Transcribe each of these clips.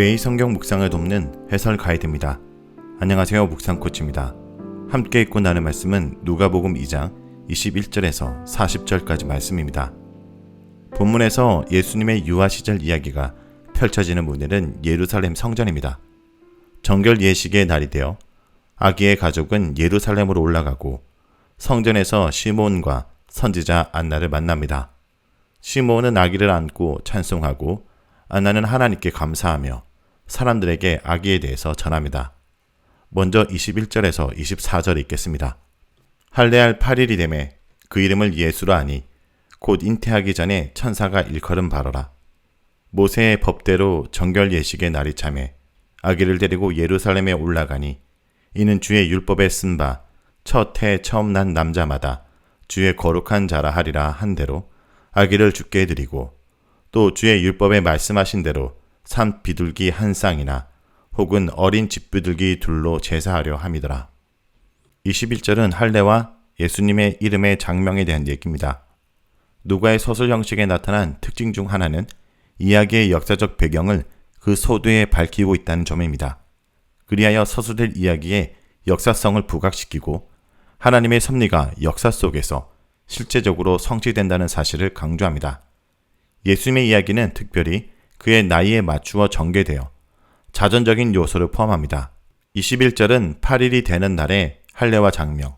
매일 성경 묵상을 돕는 해설 가이드입니다. 안녕하세요. 묵상 코치입니다. 함께 읽고 나눈 말씀은 누가복음 2장 21절에서 40절까지 말씀입니다. 본문에서 예수님의 유아 시절 이야기가 펼쳐지는 문에는 예루살렘 성전입니다. 정결 예식의 날이 되어 아기의 가족은 예루살렘으로 올라가고 성전에서 시몬과 선지자 안나를 만납니다. 시몬은 아기를 안고 찬송하고 안나는 하나님께 감사하며 사람들에게 아기에 대해서 전합니다. 먼저 21절에서 24절 읽겠습니다. 할례할 8일이 되매 그 이름을 예수로 하니 곧 잉태하기 전에 천사가 일컬음 바로라. 모세의 법대로 정결 예식의 날이 참에 아기를 데리고 예루살렘에 올라가니 이는 주의 율법에 쓴 바 첫 해 처음 난 남자마다 주의 거룩한 자라 하리라 한 대로 아기를 죽게 드리고 또 주의 율법에 말씀하신 대로 산 비둘기 한 쌍이나 혹은 어린 집비둘기 둘로 제사하려 함이더라. 21절은 할례와 예수님의 이름의 장명에 대한 얘기입니다. 누가의 서술 형식에 나타난 특징 중 하나는 이야기의 역사적 배경을 그 소두에 밝히고 있다는 점입니다. 그리하여 서술될 이야기의 역사성을 부각시키고 하나님의 섭리가 역사 속에서 실제적으로 성취된다는 사실을 강조합니다. 예수님의 이야기는 특별히 그의 나이에 맞추어 전개되어 자전적인 요소를 포함합니다. 21절은 8일이 되는 날의 할례와 장명,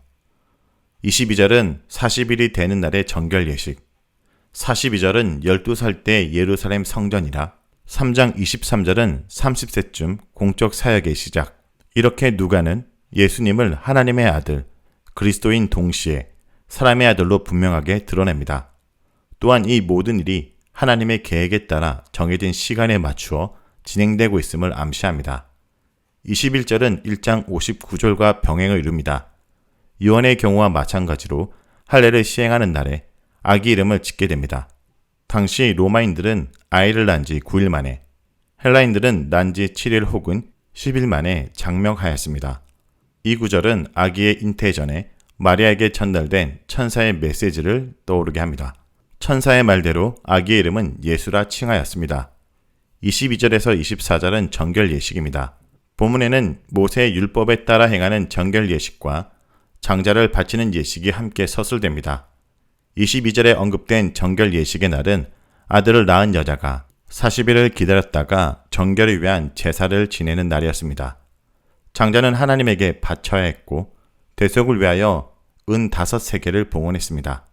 22절은 40일이 되는 날의 정결 예식, 42절은 12살 때 예루살렘 성전이라 3장 23절은 30세쯤 공적 사역의 시작. 이렇게 누가는 예수님을 하나님의 아들, 그리스도인 동시에 사람의 아들로 분명하게 드러냅니다. 또한 이 모든 일이 하나님의 계획에 따라 정해진 시간에 맞추어 진행되고 있음을 암시합니다. 21절은 1장 59절과 병행을 이룹니다. 요한의 경우와 마찬가지로 할례를 시행하는 날에 아기 이름을 짓게 됩니다. 당시 로마인들은 아이를 낳은 지 9일 만에, 헬라인들은 난 지 7일 혹은 10일 만에 장명하였습니다. 이 구절은 아기의 잉태 전에 마리아에게 전달된 천사의 메시지를 떠오르게 합니다. 천사의 말대로 아기의 이름은 예수라 칭하였습니다. 22절에서 24절은 정결 예식입니다. 본문에는 모세의 율법에 따라 행하는 정결 예식과 장자를 바치는 예식이 함께 서술됩니다. 22절에 언급된 정결 예식의 날은 아들을 낳은 여자가 40일을 기다렸다가 정결을 위한 제사를 지내는 날이었습니다. 장자는 하나님에게 바쳐야 했고 대속을 위하여 은 다섯 세계를 봉헌했습니다.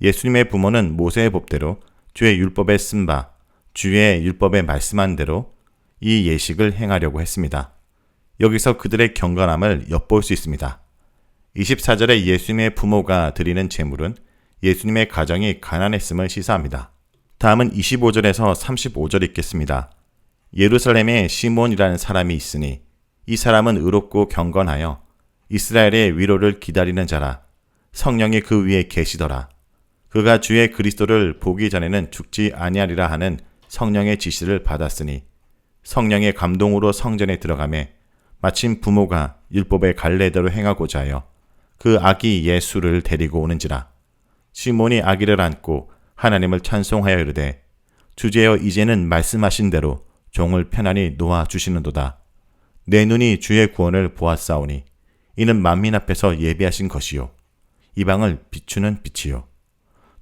예수님의 부모는 모세의 법대로 주의 율법에 쓴 바 주의 율법에 말씀한 대로 이 예식을 행하려고 했습니다. 여기서 그들의 경건함을 엿볼 수 있습니다. 24절에 예수님의 부모가 드리는 제물은 예수님의 가정이 가난했음을 시사합니다. 다음은 25절에서 35절 읽겠습니다. 예루살렘에 시몬이라는 사람이 있으니 이 사람은 의롭고 경건하여 이스라엘의 위로를 기다리는 자라 성령이 그 위에 계시더라. 그가 주의 그리스도를 보기 전에는 죽지 아니하리라 하는 성령의 지시를 받았으니 성령의 감동으로 성전에 들어가매 마침 부모가 율법의 갈래대로 행하고자 하여 그 아기 예수를 데리고 오는지라 시몬이 아기를 안고 하나님을 찬송하여 이르되 주제여 이제는 말씀하신 대로 종을 편안히 놓아 주시는도다. 내 눈이 주의 구원을 보았사오니 이는 만민 앞에서 예비하신 것이요. 이방을 비추는 빛이요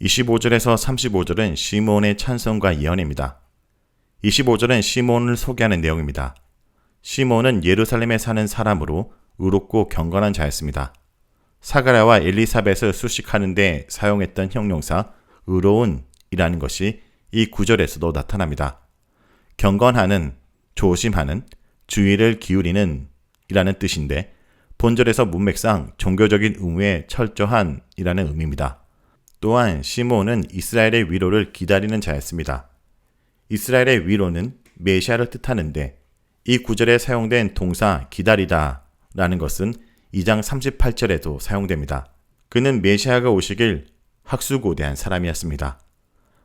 25절에서 35절은 시몬의 찬송과 예언입니다. 25절은 시몬을 소개하는 내용입니다. 시몬은 예루살렘에 사는 사람으로 의롭고 경건한 자였습니다. 사가랴와 엘리사벳을 수식하는데 사용했던 형용사 의로운이라는 것이 이 구절에서도 나타납니다. 경건하는, 조심하는, 주의를 기울이는 이라는 뜻인데 본절에서 문맥상 종교적인 의무에 철저한 이라는 의미입니다. 또한 시몬은 이스라엘의 위로를 기다리는 자였습니다. 이스라엘의 위로는 메시아를 뜻하는데 이 구절에 사용된 동사 기다리다로 라는 것은 2장 38절에도 사용됩니다. 그는 메시아가 오시길 학수고대한 사람이었습니다.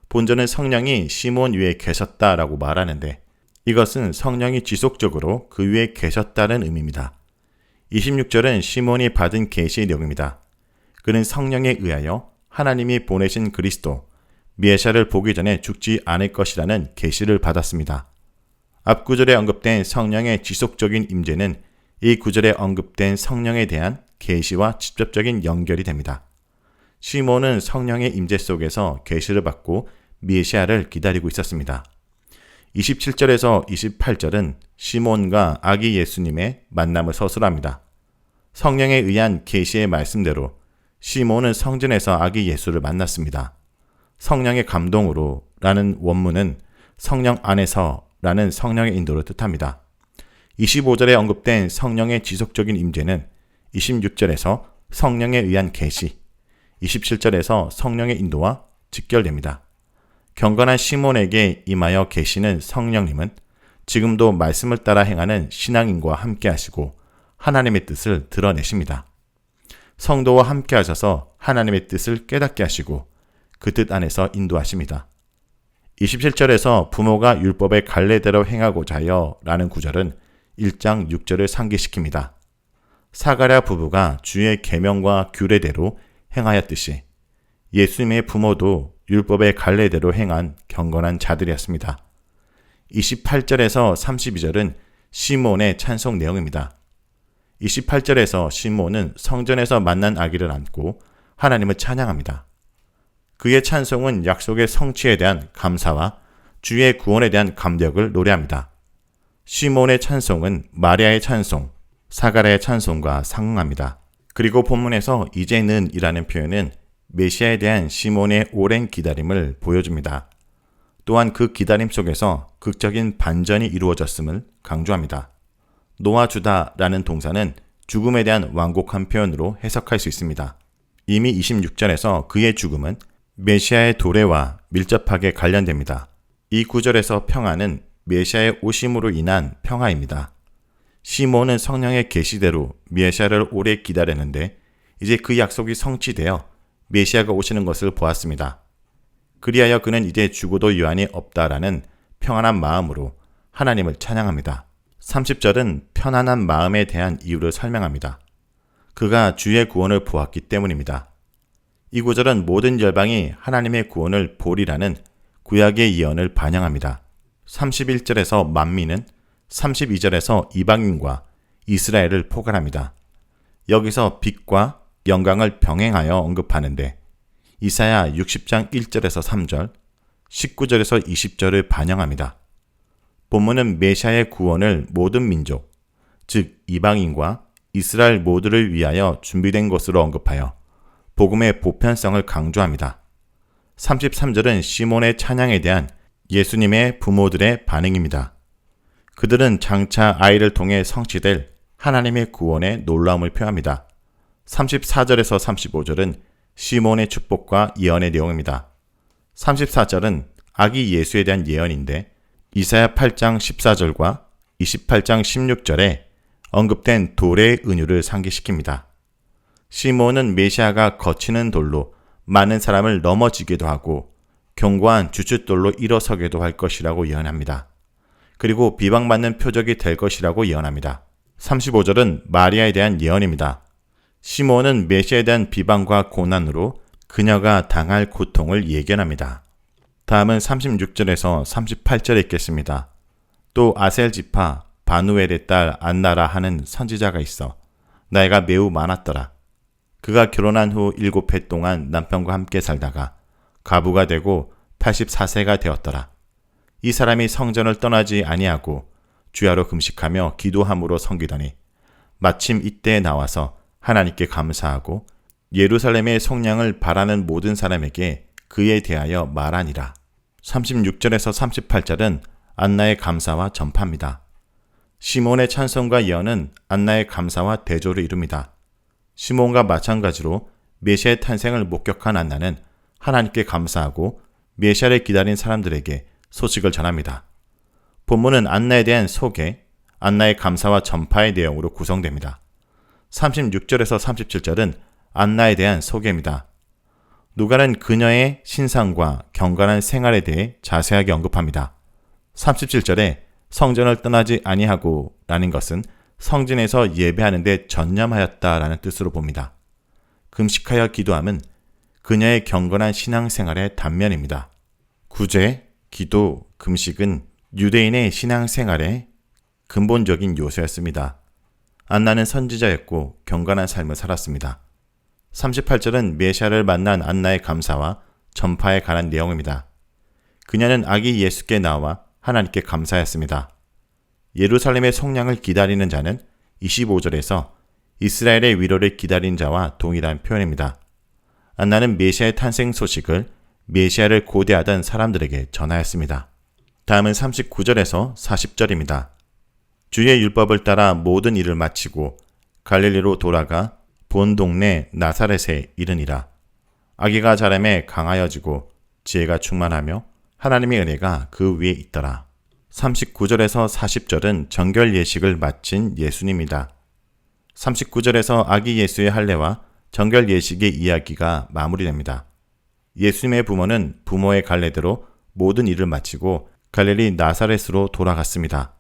본전은 성령이 시몬 위에 계셨다라고 말하는데 이것은 성령이 지속적으로 그 위에 계셨다는 의미입니다. 26절은 시몬이 받은 계시의 내용입니다. 그는 성령에 의하여 하나님이 보내신 그리스도 미에샤를 보기 전에 죽지 않을 것이라는 계시를 받았습니다. 앞 구절에 언급된 성령의 지속적인 임재는 이 구절에 언급된 성령에 대한 계시와 직접적인 연결이 됩니다. 시몬은 성령의 임재 속에서 계시를 받고 미에시아를 기다리고 있었습니다. 27절에서 28절은 시몬과 아기 예수님의 만남을 서술합니다. 성령에 의한 계시의 말씀대로 시몬은 성전에서 아기 예수를 만났습니다. 성령의 감동으로 라는 원문은 성령 안에서 라는 성령의 인도를 뜻합니다. 25절에 언급된 성령의 지속적인 임재는 26절에서 성령에 의한 계시, 27절에서 성령의 인도와 직결됩니다. 경건한 시몬에게 임하여 계시는 성령님은 지금도 말씀을 따라 행하는 신앙인과 함께 하시고 하나님의 뜻을 드러내십니다. 성도와 함께 하셔서 하나님의 뜻을 깨닫게 하시고 그 뜻 안에서 인도하십니다. 27절에서 부모가 율법의 갈래대로 행하고자 하여 라는 구절은 1장 6절을 상기시킵니다. 사가랴 부부가 주의 계명과 규례대로 행하였듯이 예수님의 부모도 율법의 갈래대로 행한 경건한 자들이었습니다. 28절에서 32절은 시몬의 찬송 내용입니다. 28절에서 시몬은 성전에서 만난 아기를 안고 하나님을 찬양합니다. 그의 찬송은 약속의 성취에 대한 감사와 주의 구원에 대한 감격을 노래합니다. 시몬의 찬송은 마리아의 찬송, 사가라의 찬송과 상응합니다. 그리고 본문에서 이제는 이라는 표현은 메시아에 대한 시몬의 오랜 기다림을 보여줍니다. 또한 그 기다림 속에서 극적인 반전이 이루어졌음을 강조합니다. 놓아주다라는 동사는 죽음에 대한 완곡한 표현으로 해석할 수 있습니다. 이미 26절에서 그의 죽음은 메시아의 도래와 밀접하게 관련됩니다. 이 구절에서 평화는 메시아의 오심으로 인한 평화입니다. 시몬은 성령의 계시대로 메시아를 오래 기다렸는데 이제 그 약속이 성취되어 메시아가 오시는 것을 보았습니다. 그리하여 그는 이제 죽어도 유한이 없다라는 평안한 마음으로 하나님을 찬양합니다. 30절은 편안한 마음에 대한 이유를 설명합니다. 그가 주의 구원을 보았기 때문입니다. 이 구절은 모든 열방이 하나님의 구원을 보리라는 구약의 예언을 반영합니다. 31절에서 만민은 32절에서 이방인과 이스라엘을 포괄합니다. 여기서 빛과 영광을 병행하여 언급하는데 이사야 60장 1절에서 3절, 19절에서 20절을 반영합니다. 본문은 메시아의 구원을 모든 민족, 즉 이방인과 이스라엘 모두를 위하여 준비된 것으로 언급하여 복음의 보편성을 강조합니다. 33절은 시몬의 찬양에 대한 예수님의 부모들의 반응입니다. 그들은 장차 아이를 통해 성취될 하나님의 구원의 놀라움을 표합니다. 34절에서 35절은 시몬의 축복과 예언의 내용입니다. 34절은 아기 예수에 대한 예언인데 이사야 8장 14절과 28장 16절에 언급된 돌의 은유를 상기시킵니다. 시몬은 메시아가 거치는 돌로 많은 사람을 넘어지기도 하고 견고한 주춧돌로 일어서기도 할 것이라고 예언합니다. 그리고 비방받는 표적이 될 것이라고 예언합니다. 35절은 마리아에 대한 예언입니다. 시몬은 메시아에 대한 비방과 고난으로 그녀가 당할 고통을 예견합니다. 다음은 36절에서 38절에 있겠습니다. 또 아셀 지파 바누엘의 딸 안나라 하는 선지자가 있어 나이가 매우 많았더라. 그가 결혼한 후 일곱 해 동안 남편과 함께 살다가 가부가 되고 84세가 되었더라. 이 사람이 성전을 떠나지 아니하고 주야로 금식하며 기도함으로 섬기더니 마침 이때에 나와서 하나님께 감사하고 예루살렘의 성량을 바라는 모든 사람에게 그에 대하여 말하니라. 36절에서 38절은 안나의 감사와 전파입니다. 시몬의 찬송과 예언은 안나의 감사와 대조를 이룹니다. 시몬과 마찬가지로 메시아의 탄생을 목격한 안나는 하나님께 감사하고 메시아를 기다린 사람들에게 소식을 전합니다. 본문은 안나에 대한 소개, 안나의 감사와 전파의 내용으로 구성됩니다. 36절에서 37절은 안나에 대한 소개입니다. 누가는 그녀의 신상과 경건한 생활에 대해 자세하게 언급합니다. 37절에 성전을 떠나지 아니하고 라는 것은 성전에서 예배하는데 전념하였다라는 뜻으로 봅니다. 금식하여 기도함은 그녀의 경건한 신앙생활의 단면입니다. 구제, 기도, 금식은 유대인의 신앙생활의 근본적인 요소였습니다. 안나는 선지자였고 경건한 삶을 살았습니다. 38절은 메시아를 만난 안나의 감사와 전파에 관한 내용입니다. 그녀는 아기 예수께 나와 하나님께 감사했습니다. 예루살렘의 속량을 기다리는 자는 25절에서 이스라엘의 위로를 기다린 자와 동일한 표현입니다. 안나는 메시아의 탄생 소식을 메시아를 고대하던 사람들에게 전하였습니다. 다음은 39절에서 40절입니다. 주의 율법을 따라 모든 일을 마치고 갈릴리로 돌아가 본 동네 나사렛에 이르니라. 아기가 자람에 강하여지고 지혜가 충만하며 하나님의 은혜가 그 위에 있더라. 39절에서 40절은 정결 예식을 마친 예수님이다. 39절에서 아기 예수의 할례와 정결 예식의 이야기가 마무리됩니다. 예수님의 부모는 부모의 갈래대로 모든 일을 마치고 갈릴리 나사렛으로 돌아갔습니다.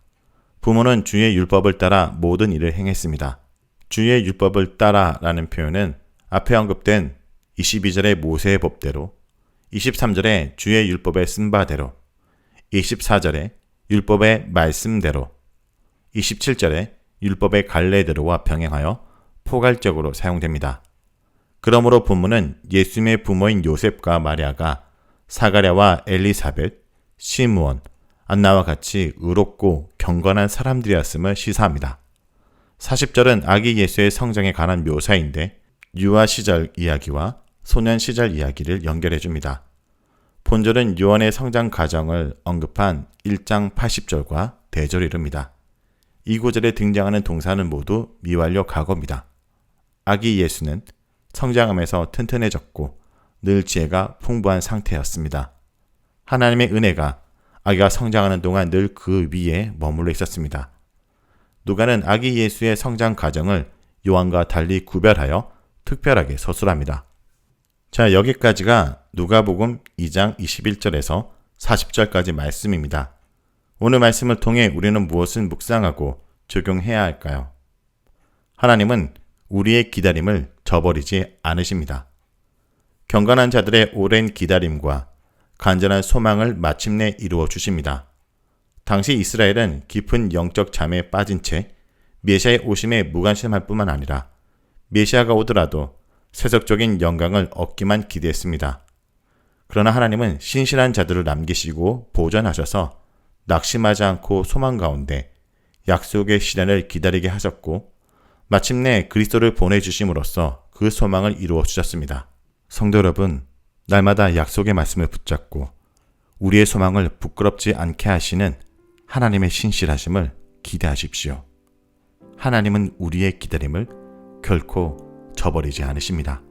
부모는 주의 율법을 따라 모든 일을 행했습니다. 주의 율법을 따라라는 표현은 앞에 언급된 22절의 모세의 법대로, 23절의 주의 율법의 쓴 바대로, 24절의 율법의 말씀대로, 27절의 율법의 갈래대로와 병행하여 포괄적으로 사용됩니다. 그러므로 본문은 예수님의 부모인 요셉과 마리아가 사가랴와 엘리사벳, 시므온, 안나와 같이 의롭고 경건한 사람들이었음을 시사합니다. 40절은 아기 예수의 성장에 관한 묘사인데 유아 시절 이야기와 소년 시절 이야기를 연결해 줍니다. 본절은 유언의 성장 과정을 언급한 1장 80절과 대절을 이릅니다. 이 구절에 등장하는 동사는 모두 미완료 과거입니다. 아기 예수는 성장하면서 튼튼해졌고 늘 지혜가 풍부한 상태였습니다. 하나님의 은혜가 아기가 성장하는 동안 늘 그 위에 머물러 있었습니다. 누가는 아기 예수의 성장 과정을 요한과 달리 구별하여 특별하게 서술합니다. 자, 여기까지가 누가복음 2장 21절에서 40절까지 말씀입니다. 오늘 말씀을 통해 우리는 무엇을 묵상하고 적용해야 할까요? 하나님은 우리의 기다림을 저버리지 않으십니다. 경건한 자들의 오랜 기다림과 간절한 소망을 마침내 이루어 주십니다. 당시 이스라엘은 깊은 영적 잠에 빠진 채 메시아의 오심에 무관심할 뿐만 아니라 메시아가 오더라도 세속적인 영광을 얻기만 기대했습니다. 그러나 하나님은 신실한 자들을 남기시고 보존하셔서 낙심하지 않고 소망 가운데 약속의 시간을 기다리게 하셨고 마침내 그리스도를 보내주심으로써 그 소망을 이루어 주셨습니다. 성도 여러분, 날마다 약속의 말씀을 붙잡고 우리의 소망을 부끄럽지 않게 하시는 하나님의 신실하심을 기대하십시오. 하나님은 우리의 기다림을 결코 저버리지 않으십니다.